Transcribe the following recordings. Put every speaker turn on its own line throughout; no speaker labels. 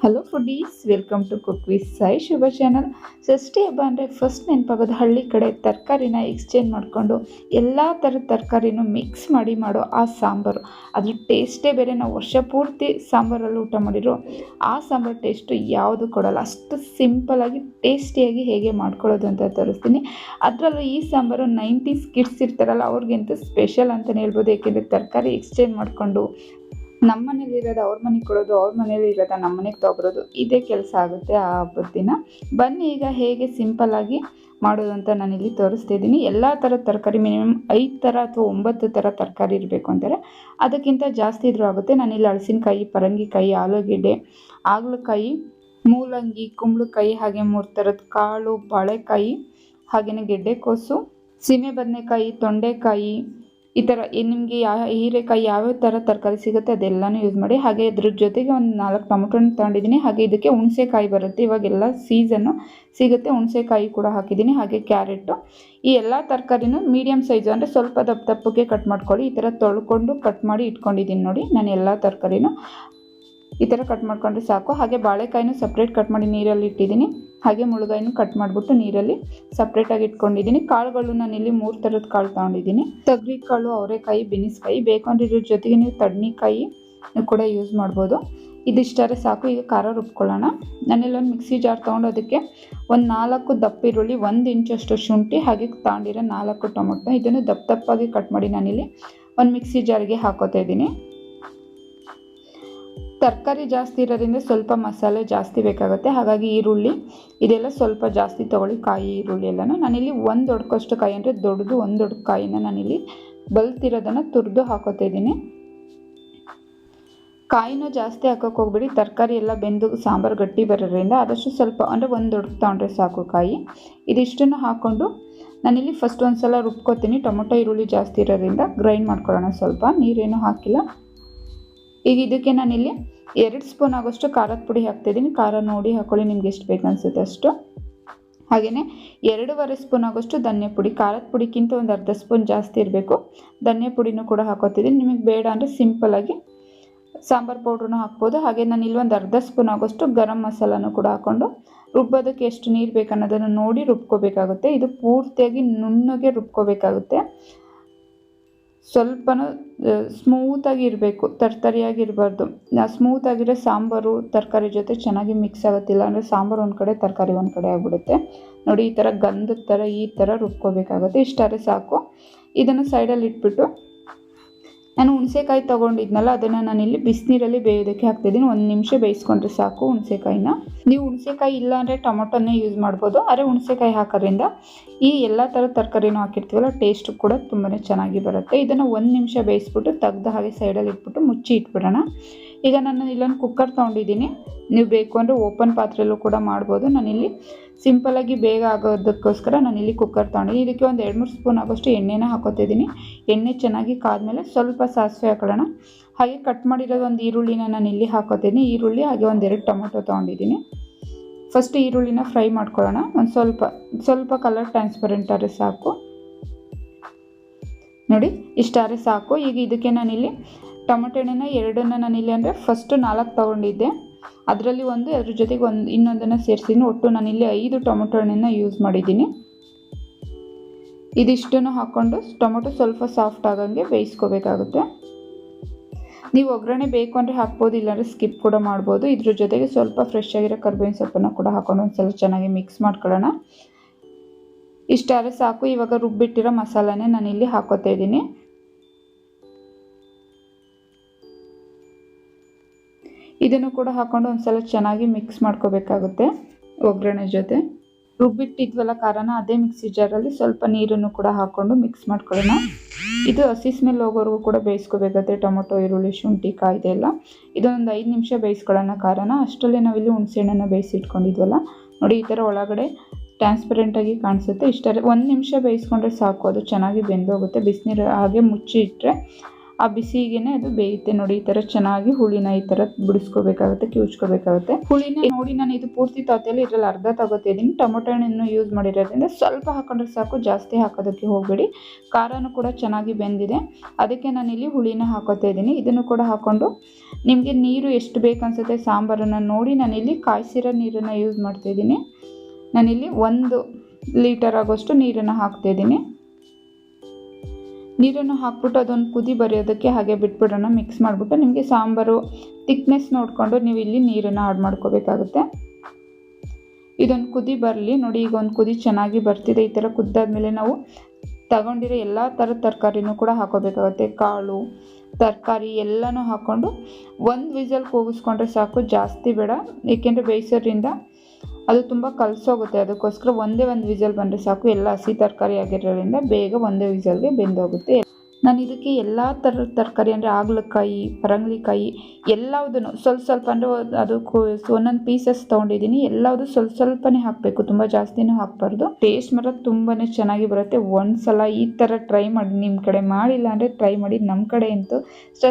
Hello foodies welcome to cook with Sai Shubha channel Shashti ಹಬ್ಬ ಅಂದರೆ first ನೆನಪಾಗೋದು ಹಳ್ಳಿ ಕಡೆ ತರಕಾರಿನ ಎಕ್ಸ್ಚೇಂಜ್ ಮಾಡಿಕೊಂಡು ಎಲ್ಲ ಥರದ ತರಕಾರಿನೂ ಮಿಕ್ಸ್ ಮಾಡಿ ಮಾಡೋ ಆ ಸಾಂಬಾರು. ಅದ್ರ ಟೇಸ್ಟೇ ಬೇರೆ, ನಾವು ವರ್ಷ ಪೂರ್ತಿ ಸಾಂಬಾರಲ್ಲಿ ಊಟ ಮಾಡಿರೋ ಆ ಸಾಂಬಾರು ಟೇಸ್ಟು ಯಾವುದು ಕೊಡೋಲ್ಲ. ಅಷ್ಟು ಸಿಂಪಲಾಗಿ ಟೇಸ್ಟಿಯಾಗಿ ಹೇಗೆ ಮಾಡ್ಕೊಳ್ಳೋದು ಅಂತ ತೋರಿಸ್ತೀನಿ. ಅದರಲ್ಲೂ ಈ ಸಾಂಬಾರು ನೈಂಟೀಸ್ ಕಿಡ್ಸ್ ಇರ್ತಾರಲ್ಲ, ಅವ್ರಿಗಂತೂ ಸ್ಪೆಷಲ್ ಅಂತಲೇ ಹೇಳ್ಬೋದು. ಏಕೆಂದರೆ ತರಕಾರಿ ಎಕ್ಸ್ಚೇಂಜ್ ಮಾಡಿಕೊಂಡು ನಮ್ಮ ಮನೇಲಿ ಇರೋದು ಅವ್ರ ಮನೆಗೆ ಕೊಡೋದು, ಅವ್ರ ಮನೇಲಿ ಇರೋದ ನಮ್ಮ ಮನೆಗೆ ತೊಗೊಬರೋದು, ಇದೇ ಕೆಲಸ ಆಗುತ್ತೆ ಆ ಹಬ್ಬದ ದಿನ. ಬನ್ನಿ ಈಗ ಹೇಗೆ ಸಿಂಪಲ್ಲಾಗಿ ಮಾಡೋದು ಅಂತ ನಾನಿಲ್ಲಿ ತೋರಿಸ್ತಿದ್ದೀನಿ ಎಲ್ಲ ಥರದ ತರಕಾರಿ ಮಿನಿಮಮ್ ಐದು ಥರ ಅಥವಾ ಒಂಬತ್ತು ಥರ ತರಕಾರಿ ಇರಬೇಕು ಅಂತಾರೆ. ಅದಕ್ಕಿಂತ ಜಾಸ್ತಿ ಇದ್ರೂ ಆಗುತ್ತೆ. ನಾನಿಲ್ಲಿ ಹಲಸಿನಕಾಯಿ, ಪರಂಗಿಕಾಯಿ, ಆಲೂಗೆಡ್ಡೆ, ಹಾಗಲಕಾಯಿ, ಮೂಲಂಗಿ, ಕುಂಬಳಕಾಯಿ, ಹಾಗೆ ಮೂರು ಥರದ ಕಾಳು, ಬಾಳೆಕಾಯಿ ಹಾಗೆಯೇ ಗೆಡ್ಡೆಕೋಸು ಸೀಮೆ ಬದನೆಕಾಯಿ, ತೊಂಡೆಕಾಯಿ ಈ ಥರ ನಿಮಗೆ ಯಾವ ಹೀರೆಕಾಯಿ ಯಾವ್ಯಾವ ಥರ ತರಕಾರಿ ಸಿಗುತ್ತೆ ಅದೆಲ್ಲನೂ ಯೂಸ್ ಮಾಡಿ, ಹಾಗೆ ಇದ್ರ ಜೊತೆಗೆ ಒಂದು ನಾಲ್ಕು ಟೊಮೊಟೊನ ತಗೊಂಡಿದ್ದೀನಿ, ಹಾಗೆ ಇದಕ್ಕೆ ಹುಣಸೆಕಾಯಿ ಬರುತ್ತೆ, ಇವಾಗೆಲ್ಲ ಸೀಸನ್ನು ಸಿಗುತ್ತೆ ಹುಣಸೆಕಾಯಿ ಕೂಡ ಹಾಕಿದ್ದೀನಿ, ಹಾಗೆ ಕ್ಯಾರೆಟು. ಈ ಎಲ್ಲ ತರಕಾರಿನೂ ಮೀಡಿಯಮ್ ಸೈಜು ಅಂದರೆ ಸ್ವಲ್ಪ ದಪ್ಪ ದಪ್ಪಕ್ಕೆ ಕಟ್ ಮಾಡ್ಕೊಳ್ಳಿ, ಈ ಥರ ತೊಳ್ಕೊಂಡು ಕಟ್ ಮಾಡಿ ಇಟ್ಕೊಂಡಿದ್ದೀನಿ ನೋಡಿ, ನಾನು ಎಲ್ಲ ತರಕಾರಿನೂ ಈ ಥರ ಕಟ್ ಮಾಡ್ಕೊಂಡ್ರೆ ಸಾಕು. ಹಾಗೆ ಬಾಳೆಕಾಯಿನೂ ಸಪ್ರೇಟ್ ಕಟ್ ಮಾಡಿ ನೀರಲ್ಲಿ ಇಟ್ಟಿದ್ದೀನಿ. ಹಾಗೆ ಮುಳುಗಾಯಿನ ಕಟ್ ಮಾಡಿಬಿಟ್ಟು ನೀರಲ್ಲಿ ಸಪ್ರೇಟಾಗಿ ಇಟ್ಕೊಂಡಿದ್ದೀನಿ. ಕಾಳುಗಳು ನಾನಿಲ್ಲಿ ಮೂರು ಥರದ ಕಾಳು ತಗೊಂಡಿದ್ದೀನಿ. ತಗ್ರಿ ಕಾಳು ಅವರೆಕಾಯಿ, ಬಿನಿಸ್ಕಾಯಿ ಬೇಕು ಅಂದ್ರೆ ಇದ್ರ ಜೊತೆಗೆ ನೀವು ತಡ್ನಿಕಾಯಿ ಕೂಡ ಯೂಸ್ ಮಾಡ್ಬೋದು. ಇದಿಷ್ಟರೆ ಸಾಕು. ಈಗ ಖಾರ ರುಬ್ಕೊಳ್ಳೋಣ. ನಾನಿಲ್ಲಿ ಒಂದು ಮಿಕ್ಸಿ ಜಾರ್ ತೊಗೊಂಡು ಅದಕ್ಕೆ ಒಂದು ನಾಲ್ಕು ದಪ್ಪ ಈರುಳ್ಳಿ ಒಂದು ಇಂಚಷ್ಟು ಶುಂಠಿ ಹಾಗೆ ತಗೊಂಡಿರೋ ನಾಲ್ಕು ಟೊಮೊಟೊ. ಇದನ್ನು ದಪ್ಪ ದಪ್ಪಾಗಿ ಕಟ್ ಮಾಡಿ ನಾನಿಲ್ಲಿ ಒಂದು ಮಿಕ್ಸಿ ಜಾರಿಗೆ ಹಾಕೋತಾ ಇದ್ದೀನಿ. ತರಕಾರಿ ಜಾಸ್ತಿ ಇರೋದ್ರಿಂದ ಸ್ವಲ್ಪ ಮಸಾಲೆ ಜಾಸ್ತಿ ಬೇಕಾಗುತ್ತೆ. ಹಾಗಾಗಿ ಈರುಳ್ಳಿ, ಇದೆಲ್ಲ ಸ್ವಲ್ಪ ಜಾಸ್ತಿ ತೊಗೊಳ್ಳಿ. ಕಾಯಿ, ಈರುಳ್ಳಿ ಎಲ್ಲನೂ. ನಾನಿಲ್ಲಿ ಒಂದು ದೊಡ್ಡಕಷ್ಟು ಕಾಯಿ ಅಂದರೆ ದೊಡ್ಡದು ಒಂದು ದೊಡ್ಡ ಕಾಯಿನ ನಾನಿಲ್ಲಿ ಬಲ್ತಿರೋದನ್ನು ತುರಿದು ಹಾಕೋತಾ ಕಾಯಿನೂ ಜಾಸ್ತಿ ಹಾಕೋಕೆ ಹೋಗ್ಬೇಡಿ. ತರಕಾರಿ ಎಲ್ಲ ಬೆಂದು ಸಾಂಬಾರು ಗಟ್ಟಿ ಬರೋದ್ರಿಂದ ಆದಷ್ಟು ಸ್ವಲ್ಪ ಅಂದರೆ ಒಂದು ದೊಡ್ಡ ತೊಗೊಂಡ್ರೆ ಸಾಕು ಕಾಯಿ. ಇದಿಷ್ಟನ್ನು ಹಾಕ್ಕೊಂಡು ನಾನಿಲ್ಲಿ ಫಸ್ಟ್ ಒಂದು ಸಲ ರುಬ್ಕೋತೀನಿ. ಟೊಮೊಟೊ, ಈರುಳ್ಳಿ ಜಾಸ್ತಿ ಇರೋದ್ರಿಂದ ಗ್ರೈಂಡ್ ಮಾಡ್ಕೊಳ್ಳೋಣ ಸ್ವಲ್ಪ. ನೀರೇನು ಹಾಕಿಲ್ಲ. ಈಗ ಇದಕ್ಕೆ ನಾನಿಲ್ಲಿ ಎರಡು ಸ್ಪೂನ್ ಆಗೋಷ್ಟು ಖಾರದ ಪುಡಿ ಹಾಕ್ತಿದ್ದೀನಿ ಖಾರ ನೋಡಿ ಹಾಕೊಳ್ಳಿ, ನಿಮ್ಗೆ ಎಷ್ಟು ಬೇಕು ಅನಿಸುತ್ತೆ ಅಷ್ಟು. ಹಾಗೆಯೇ ಎರಡೂವರೆ ಸ್ಪೂನ್ ಆಗೋಷ್ಟು ಧನ್ಯ ಪುಡಿ. ಖಾರದ ಪುಡಿಗಿಂತ ಒಂದು ಅರ್ಧ ಸ್ಪೂನ್ ಜಾಸ್ತಿ ಇರಬೇಕು. ಧನ್ಯ ಪುಡಿನೂ ಕೂಡ ಹಾಕೋತಿದ್ದೀನಿ. ನಿಮಗೆ ಬೇಡ ಅಂದರೆ ಸಿಂಪಲಾಗಿ ಸಾಂಬಾರು ಪೌಡ್ರನ್ನು ಹಾಕ್ಬೋದು. ಹಾಗೆ ನಾನು ಇಲ್ಲಿ ಒಂದು ಅರ್ಧ ಸ್ಪೂನ್ ಆಗೋಷ್ಟು ಗರಂ ಮಸಾಲನೂ ಕೂಡ ಹಾಕ್ಕೊಂಡು ರುಬ್ಬೋದಕ್ಕೆ ಎಷ್ಟು ನೀರು ಬೇಕು ಅನ್ನೋದನ್ನು ನೋಡಿ ರುಬ್ಕೋಬೇಕಾಗುತ್ತೆ. ಇದು ಪೂರ್ತಿಯಾಗಿ ನುಣ್ಣಗೆ ರುಬ್ಕೋಬೇಕಾಗುತ್ತೆ. ಸ್ವಲ್ಪನೂ ಸ್ಮೂತಾಗಿ ಇರಬೇಕು ಸ್ಮೂತಾಗಿದ್ರೆ ಸಾಂಬಾರು, ತರಕಾರಿ ಜೊತೆ ಚೆನ್ನಾಗಿ ಮಿಕ್ಸ್ ಆಗುತ್ತಿಲ್ಲ ಅಂದರೆ ಸಾಂಬಾರು ಒಂದು ಕಡೆ, ತರಕಾರಿ ಒಂದು ಕಡೆ ಆಗಿಬಿಡುತ್ತೆ. ನೋಡಿ, ಈ ಥರ ಗಂಧದ ಥರ ಈ ಥರ ರುಬ್ಕೋಬೇಕಾಗುತ್ತೆ. ಇಷ್ಟಾದ್ರೆ ಸಾಕು. ಇದನ್ನು ಸೈಡಲ್ಲಿ ಇಟ್ಬಿಟ್ಟು ನಾನು ಹುಣಸೆಕಾಯಿ ತೊಗೊಂಡಿದ್ನಲ್ಲ, ಅದನ್ನು ನಾನಿಲ್ಲಿ ಬಿಸಿನೀರಲ್ಲಿ ಬೇಯೋದಕ್ಕೆ ಹಾಕ್ತಿದ್ದೀನಿ. ಒಂದು ನಿಮಿಷ ಬೇಯಿಸ್ಕೊಂಡ್ರೆ ಸಾಕು ಹುಣಸೆಕಾಯಿನ. ನೀವು ಹುಣಸೆಕಾಯಿ ಇಲ್ಲ ಅಂದರೆ ಟೊಮೊಟೊನೇ ಯೂಸ್ ಮಾಡ್ಬೋದು. ಆದರೆ ಹುಣಸೆಕಾಯಿ ಹಾಕೋದ್ರಿಂದ ಈ ಎಲ್ಲ ಥರದ ತರಕಾರಿನೂ ಹಾಕಿರ್ತೀವಲ್ಲ ಟೇಸ್ಟ್ ಕೂಡ ತುಂಬಾ ಚೆನ್ನಾಗಿ ಬರುತ್ತೆ. ಇದನ್ನು ಒಂದು ನಿಮಿಷ ಬೇಯಿಸ್ಬಿಟ್ಟು ತೆಗ್ದ ಹಾಗೆ ಸೈಡಲ್ಲಿ ಇಟ್ಬಿಟ್ಟು ಮುಚ್ಚಿ ಇಟ್ಬಿಡೋಣ. ಈಗ ನಾನು ಇಲ್ಲೊಂದು ಕುಕ್ಕರ್ ತೊಗೊಂಡಿದ್ದೀನಿ. ನೀವು ಬೇಕು ಅಂದರೆ ಓಪನ್ ಪಾತ್ರೆಯಲ್ಲೂ ಕೂಡ ಮಾಡ್ಬೋದು. ನಾನಿಲ್ಲಿ ಸಿಂಪಲಾಗಿ ಬೇಗ ಆಗೋದಕ್ಕೋಸ್ಕರ ನಾನಿಲ್ಲಿ ಕುಕ್ಕರ್ ತೊಗೊಂಡಿದ್ದೀನಿ. ಇದಕ್ಕೆ ಒಂದು ಎರಡು ಮೂರು ಸ್ಪೂನ್ ಆಗೋಷ್ಟು ಎಣ್ಣೆನ ಹಾಕೋತಿದ್ದೀನಿ. ಎಣ್ಣೆ ಚೆನ್ನಾಗಿ ಕಾದ್ಮೇಲೆ ಸ್ವಲ್ಪ ಸಾಸಿವೆ ಹಾಕೊಳ್ಳೋಣ. ಹಾಗೆ ಕಟ್ ಮಾಡಿರೋದು ಒಂದು ಈರುಳ್ಳಿನ ನಾನು ಇಲ್ಲಿ ಹಾಕೋತೀನಿ ಈರುಳ್ಳಿ ಹಾಗೆ ಒಂದೆರಡು ಟೊಮೊಟೊ ತೊಗೊಂಡಿದ್ದೀನಿ. ಫಸ್ಟ್ ಈರುಳ್ಳಿನ ಫ್ರೈ ಮಾಡ್ಕೊಳ್ಳೋಣ. ಒಂದು ಸ್ವಲ್ಪ ಸ್ವಲ್ಪ ಕಲರ್ ಟ್ರಾನ್ಸ್ಪರೆಂಟ್ ಆದರೆ ಸಾಕು. ನೋಡಿ, ಇಷ್ಟಾದ್ರೆ ಸಾಕು. ಈಗ ಇದಕ್ಕೆ ನಾನಿಲ್ಲಿ ಟೊಮೊಟೊ ಹಣ್ಣನ್ನ ಎರಡನ್ನ ನಾನಿಲ್ಲಿ ಅಂದರೆ ಫಸ್ಟು ನಾಲ್ಕು ತೊಗೊಂಡಿದ್ದೆ. ಅದರಲ್ಲಿ ಒಂದು, ಅದ್ರ ಜೊತೆಗೆ ಒಂದು, ಇನ್ನೊಂದನ್ನು ಸೇರಿಸಿದ್ದೀನಿ ಒಟ್ಟು ನಾನಿಲ್ಲಿ ಐದು ಟೊಮೆಟೊ ಹಣ್ಣನ್ನು ಯೂಸ್ ಮಾಡಿದ್ದೀನಿ. ಇದಿಷ್ಟನ್ನು ಹಾಕ್ಕೊಂಡು ಟೊಮೆಟೊ ಸ್ವಲ್ಪ ಸಾಫ್ಟ್ ಆಗಂಗೆ ಬೇಯಿಸ್ಕೋಬೇಕಾಗುತ್ತೆ. ನೀವು ಒಗ್ಗರಣೆ ಬೇಕು ಅಂದರೆ ಹಾಕ್ಬೋದು, ಇಲ್ಲಾಂದರೆ ಸ್ಕಿಪ್ ಕೂಡ ಮಾಡ್ಬೋದು. ಇದ್ರ ಜೊತೆಗೆ ಸ್ವಲ್ಪ ಫ್ರೆಶ್ ಆಗಿರೋ ಕರ್ಬೇವಿನ ಸೊಪ್ಪನ್ನು ಕೂಡ ಹಾಕೊಂಡು ಒಂದ್ಸಲ ಚೆನ್ನಾಗಿ ಮಿಕ್ಸ್ ಮಾಡ್ಕೊಳ್ಳೋಣ. ಇಷ್ಟಾದ್ರೆ ಸಾಕು. ಇವಾಗ ರುಬ್ಬಿಟ್ಟಿರೋ ಮಸಾಲಾನೇ ನಾನಿಲ್ಲಿ ಹಾಕೋತಾ ಇದ್ದೀನಿ. ಇದನ್ನು ಕೂಡ ಹಾಕೊಂಡು ಒಂದ್ಸಲ ಚೆನ್ನಾಗಿ ಮಿಕ್ಸ್ ಮಾಡ್ಕೋಬೇಕಾಗುತ್ತೆ ಒಗ್ಗರಣೆ ಜೊತೆ. ರುಬ್ಬಿಟ್ಟಿದ್ವಲ್ಲ ಖಾರನ ಅದೇ ಮಿಕ್ಸಿ ಜಾರಲ್ಲಿ ಸ್ವಲ್ಪ ನೀರನ್ನು ಕೂಡ ಹಾಕ್ಕೊಂಡು ಮಿಕ್ಸ್ ಮಾಡ್ಕೊಳ್ಳೋಣ. ಇದು ಹಸಿ ಸ್ಮೆಲ್ ಹೋಗೋವರೆಗೂ ಕೂಡ ಬೇಯಿಸ್ಕೋಬೇಕಾಗುತ್ತೆ. ಟೊಮೊಟೊ, ಈರುಳ್ಳಿ, ಶುಂಠಿ, ಕಾಯ್ದೆ ಎಲ್ಲ. ಇದೊಂದು ಐದು ನಿಮಿಷ ಬೇಯಿಸ್ಕೊಳ್ಳೋಣ ಖಾರನ. ಅಷ್ಟರಲ್ಲಿ ನಾವಿಲ್ಲಿ ಬೇಯಿಸಿ ಇಟ್ಕೊಂಡಿದ್ವಲ್ಲ ನೋಡಿ ಈ ಥರ ಒಳಗಡೆ ಟ್ರಾನ್ಸ್ಪರೆಂಟಾಗಿ ಕಾಣಿಸುತ್ತೆ. ಇಷ್ಟರೇ ಒಂದು ನಿಮಿಷ ಬೇಯಿಸ್ಕೊಂಡ್ರೆ ಸಾಕು. ಅದು ಚೆನ್ನಾಗಿ ಬೆಂದೋಗುತ್ತೆ. ಬಿಸಿನೀರು ಹಾಗೆ ಮುಚ್ಚಿ ಇಟ್ಟರೆ ಆ ಬಿಸಿಗೆನೆ ಅದು ಬೇಯುತ್ತೆ ನೋಡಿ, ಈ ಥರ ಚೆನ್ನಾಗಿ ಹುಳಿನ ಈ ಥರ ಬಿಡಿಸ್ಕೋಬೇಕಾಗುತ್ತೆ, ಕಿವುಚ್ಕೋಬೇಕಾಗುತ್ತೆ. ಹುಳಿನ ನೋಡಿ, ನಾನು ಇದು ಪೂರ್ತಿ ತಾತೆಯಲ್ಲಿ ಇದ್ರಲ್ಲಿ ಅರ್ಧ ತಗೋತಾ ಇದ್ದೀನಿ. ಟೊಮೊಟೊ ಹಣ್ಣನ್ನು ಯೂಸ್ ಮಾಡಿರೋದ್ರಿಂದ ಸ್ವಲ್ಪ ಹಾಕೊಂಡ್ರೆ ಸಾಕು, ಜಾಸ್ತಿ ಹಾಕೋದಕ್ಕೆ ಹೋಗಬೇಡಿ. ಖಾರನೂ ಕೂಡ ಚೆನ್ನಾಗಿ ಬೆಂದಿದೆ. ಅದಕ್ಕೆ ನಾನು ಇಲ್ಲಿ ಹುಳಿನ ಹಾಕೋತಾ ಇದ್ದೀನಿ. ಇದನ್ನು ಕೂಡ ಹಾಕ್ಕೊಂಡು ನಿಮಗೆ ನೀರು ಎಷ್ಟು ಬೇಕನ್ಸುತ್ತೆ ಸಾಂಬಾರನ್ನು ನೋಡಿ ನಾನಿಲ್ಲಿ ಕಾಯಿಸಿರೋ ನೀರನ್ನು ಯೂಸ್ ಮಾಡ್ತಾ ಇದ್ದೀನಿ. ನಾನಿಲ್ಲಿ ಒಂದು ಲೀಟರ್ ಆಗೋಷ್ಟು ನೀರನ್ನು ಹಾಕ್ತಾ ಇದ್ದೀನಿ. ನೀರನ್ನು ಹಾಕ್ಬಿಟ್ಟು ಅದೊಂದು ಕುದಿ ಬರೆಯೋದಕ್ಕೆ ಹಾಗೆ ಬಿಟ್ಬಿಡೋಣ ಮಿಕ್ಸ್ ಮಾಡಿಬಿಟ್ಟು ನಿಮಗೆ ಸಾಂಬಾರು ತಿಕ್ನೆಸ್ ನೋಡಿಕೊಂಡು ನೀವು ಇಲ್ಲಿ ನೀರನ್ನು ಆಡ್ ಮಾಡ್ಕೋಬೇಕಾಗುತ್ತೆ. ಇದೊಂದು ಕುದಿ ಬರಲಿ, ನೋಡಿ ಈಗ ಒಂದು ಕುದಿ ಚೆನ್ನಾಗಿ ಬರ್ತಿದೆ, ಈ ಥರ ಕುದ್ದಾದ್ಮೇಲೆ ನಾವು ತಗೊಂಡಿರೋ ಎಲ್ಲ ಥರದ ತರಕಾರಿನೂ ಕೂಡ ಹಾಕೋಬೇಕಾಗುತ್ತೆ. ಕಾಳು, ತರಕಾರಿ ಎಲ್ಲನೂ ಹಾಕ್ಕೊಂಡು ಒಂದು ವಿಸಲ್ ಕೂಗಿಸ್ಕೊಂಡ್ರೆ ಸಾಕು, ಜಾಸ್ತಿ ಬೇಡ. ಏಕೆಂದರೆ ಬೇಯಿಸೋದ್ರಿಂದ ಅದು ತುಂಬ ಕಲಸೋಗುತ್ತೆ. ಅದಕ್ಕೋಸ್ಕರ ಒಂದೇ ಒಂದು ವಿಸಲ್ ಬಂದರೆ ಸಾಕು. ಎಲ್ಲ ಹಸಿ ತರಕಾರಿ ಆಗಿರೋದ್ರಿಂದ ಬೇಗ ಒಂದೇ ವಿಸಲ್ಗೆ ಬೆಂದೋಗುತ್ತೆ. ನಾನು ಇದಕ್ಕೆ ಎಲ್ಲ ಥರದ ತರಕಾರಿ ಅಂದರೆ ಹಾಗಲಕಾಯಿ ಪರಂಗಿಕಾಯಿ ಎಲ್ಲದನ್ನು ಸ್ವಲ್ಪ ಸ್ವಲ್ಪ ಅಂದರೆ ಅದು ಒಂದೊಂದು ಪೀಸಸ್ ತೊಗೊಂಡಿದ್ದೀನಿ. ಎಲ್ಲವುದು ಸ್ವಲ್ಪ ಸ್ವಲ್ಪನೇ ಹಾಕಬೇಕು. ತುಂಬ ಜಾಸ್ತಿನೂ ಹಾಕಬಾರ್ದು. ಟೇಸ್ಟ್ ಮಾತ್ರ ತುಂಬಾ ಚೆನ್ನಾಗಿ ಬರುತ್ತೆ. ಒಂದು ಸಲ ಈ ಥರ ಟ್ರೈ ಮಾಡಿ ನಿಮ್ಮ ಕಡೆ ಮಾಡಿಲ್ಲ ಅಂದರೆ ಟ್ರೈ ಮಾಡಿ. ನಮ್ಮ ಕಡೆ ಅಂತೂ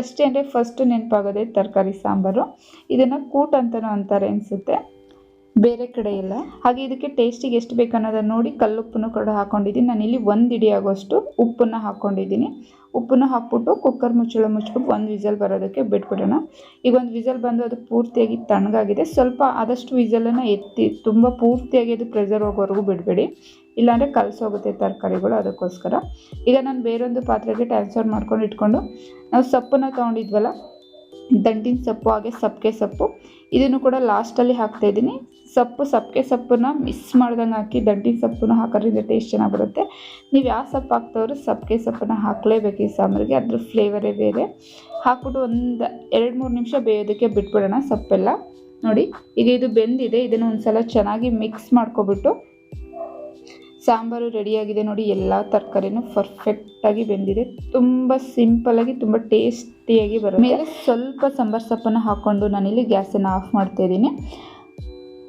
ಅಷ್ಟೇ ಅಂದರೆ ಫಸ್ಟ್ ನೆನಪಾಗೋದೇ ತರಕಾರಿ ಸಾಂಬಾರು. ಇದನ್ನು ಕೂಟ್ ಅಂತಲೂ ಅಂತಾರೆ ಅನಿಸುತ್ತೆ. ಬೇರೆ ಕಡೆ ಇಲ್ಲ. ಹಾಗೆ ಇದಕ್ಕೆ ಟೇಸ್ಟಿಗೆ ಎಷ್ಟು ಬೇಕು ಅನ್ನೋದನ್ನು ನೋಡಿ ಕಲ್ಲುಪ್ಪನ್ನು ಕೂಡ ಹಾಕೊಂಡಿದ್ದೀನಿ. ನಾನಿಲ್ಲಿ ಒಂದು ಇಡಿ ಆಗೋಷ್ಟು ಉಪ್ಪನ್ನು ಹಾಕ್ಕೊಂಡಿದ್ದೀನಿ ಉಪ್ಪನ್ನು ಹಾಕ್ಬಿಟ್ಟು ಕುಕ್ಕರ್ ಮುಚ್ಚಳ ಮುಚ್ಬಿಟ್ಟು ಒಂದು ವಿಸಲ್ ಬರೋದಕ್ಕೆ ಬಿಟ್ಬಿಡೋಣ. ಈಗ ಒಂದು ವಿಸಲ್ ಬಂದು ಅದು ಪೂರ್ತಿಯಾಗಿ ತಣ್ಣಗಾಗಿದೆ. ಸ್ವಲ್ಪ ಆದಷ್ಟು ವಿಸಲನ್ನು ಎತ್ತಿ ತುಂಬ ಪೂರ್ತಿಯಾಗಿ ಅದು ಪ್ರೆಸರ್ ಹೋಗೋವರೆಗೂ ಬಿಡಬೇಡಿ. ಇಲ್ಲಾಂದರೆ ಕಲಸೋಗುತ್ತೆ ತರಕಾರಿಗಳು ಅದಕ್ಕೋಸ್ಕರ. ಈಗ ನಾನು ಬೇರೊಂದು ಪಾತ್ರೆಗೆ ಟ್ರಾನ್ಸ್ಫರ್ ಮಾಡ್ಕೊಂಡು ಇಟ್ಕೊಂಡು, ನಾವು ಸೊಪ್ಪನ್ನು ತೊಗೊಂಡಿದ್ವಲ್ಲ ದಂಟಿನ ಸೊಪ್ಪು, ಹಾಗೆ ಸಪ್ಪೆ ಸೊಪ್ಪು. ಇದನ್ನು ಕೂಡ ಲಾಸ್ಟಲ್ಲಿ ಹಾಕ್ತಾ ಇದ್ದೀನಿ. ಸೊಪ್ಪು ಸಪ್ಪೆ ಸೊಪ್ಪನ್ನ ಮಿಸ್ ಮಾಡ್ದಂಗೆ ಹಾಕಿ ದಂಟಿನ ಸೊಪ್ಪನ್ನ ಹಾಕೋದ್ರಿಂದ ಟೇಸ್ಟ್ ಚೆನ್ನಾಗಿ ಬರುತ್ತೆ ನೀವು ಯಾವ ಸೊಪ್ಪು ಹಾಕ್ತವ್ರು ಸಪ್ಪೆ ಸೊಪ್ಪನ್ನ ಹಾಕಲೇಬೇಕು ಈ ಸಾಂಬಾರಿಗೆ. ಅದ್ರ ಫ್ಲೇವರೇ ಬೇರೆ. ಹಾಕ್ಬಿಟ್ಟು ಒಂದು ಎರಡು, ಮೂರು ನಿಮಿಷ ಬೇಯೋದಕ್ಕೆ ಬಿಟ್ಬಿಡೋಣ ಸೊಪ್ಪೆಲ್ಲ. ನೋಡಿ, ಈಗ ಇದು ಬೆಂದಿದೆ. ಇದನ್ನು ಒಂದು ಸಲ ಚೆನ್ನಾಗಿ ಮಿಕ್ಸ್ ಮಾಡ್ಕೊಬಿಟ್ಟು ಸಾಂಬಾರು ರೆಡಿಯಾಗಿದೆ ನೋಡಿ, ಎಲ್ಲ ತರಕಾರಿನೂ ಪರ್ಫೆಕ್ಟಾಗಿ ಬೆಂದಿದೆ. ತುಂಬ ಸಿಂಪಲಾಗಿ ತುಂಬ ಟೇಸ್ಟಿಯಾಗಿ ಬರುತ್ತೆ. ಮೇಲೆ ಸ್ವಲ್ಪ ಸಾಂಬಾರು ಸೊಪ್ಪನ್ನು ಹಾಕ್ಕೊಂಡು ನಾನಿಲ್ಲಿ ಗ್ಯಾಸನ್ನು ಆಫ್ ಮಾಡ್ತಾಯಿದ್ದೀನಿ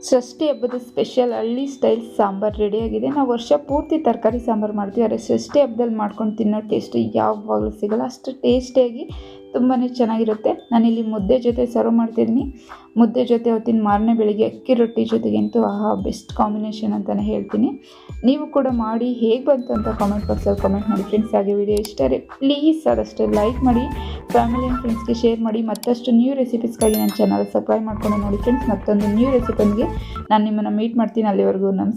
ಷಷ್ಠಿ ಹಬ್ಬದ ಸ್ಪೆಷಲ್ ಹಳ್ಳಿ ಸ್ಟೈಲ್ ಸಾಂಬಾರು ರೆಡಿಯಾಗಿದೆ. ನಾವು ವರ್ಷ ಪೂರ್ತಿ ತರಕಾರಿ ಸಾಂಬಾರು ಮಾಡ್ತೀವಿ, ಆದರೆ ಷಷ್ಠಿ ಹಬ್ಬದಲ್ಲಿ ಮಾಡ್ಕೊಂಡು ತಿನ್ನೋ ಟೇಸ್ಟ್ ಯಾವಾಗಲೂ ಸಿಗಲ್ಲ. ಅಷ್ಟು ಟೇಸ್ಟಿಯಾಗಿ ತುಂಬಾ ಚೆನ್ನಾಗಿರುತ್ತೆ. ನಾನಿಲ್ಲಿ ಮುದ್ದೆ ಜೊತೆ ಸರ್ವ್ ಮಾಡ್ತಿದ್ದೀನಿ ಮುದ್ದೆ ಜೊತೆ ಅವತ್ತಿನ ಮಾರನೇ ಬೆಳಿಗ್ಗೆ ಅಕ್ಕಿ ರೊಟ್ಟಿ ಜೊತೆಗಂತೂ ಆಹಾ ಬೆಸ್ಟ್ ಕಾಂಬಿನೇಷನ್ ಅಂತಲೇ ಹೇಳ್ತೀನಿ. ನೀವು ಕೂಡ ಮಾಡಿ, ಹೇಗೆ ಬಂತು ಅಂತ ಕಾಮೆಂಟ್ ಬಾಕ್ಸಲ್ಲಿ ಕಾಮೆಂಟ್ ಮಾಡಿ ಫ್ರೆಂಡ್ಸ್ ಹಾಗೆ ವಿಡಿಯೋ ಇಷ್ಟ ರೀ. ಪ್ಲೀಸ್ ಆದಷ್ಟು ಲೈಕ್ ಮಾಡಿ ಫ್ಯಾಮಿಲಿ ಆ್ಯಂಡ್ ಫ್ರೆಂಡ್ಸ್ಗೆ ಶೇರ್ ಮಾಡಿ, ಮತ್ತಷ್ಟು ನ್ಯೂ ರೆಸಿಪೀಸ್ಗಾಗಿ ನನ್ನ ಚಾನಲ್ ಸಬ್ಸ್ಕ್ರೈಬ್ ಮಾಡ್ಕೊಂಡು ನೋಡಿ ಫ್ರೆಂಡ್ಸ್ ಮತ್ತೊಂದು ನ್ಯೂ ರೆಸಿಪಿಗೆ ನಾನು ನಿಮ್ಮನ್ನು ಮೀಟ್ ಮಾಡ್ತೀನಿ ಅಲ್ಲಿವರೆಗೂ. ನಮಸ್ಕಾರ.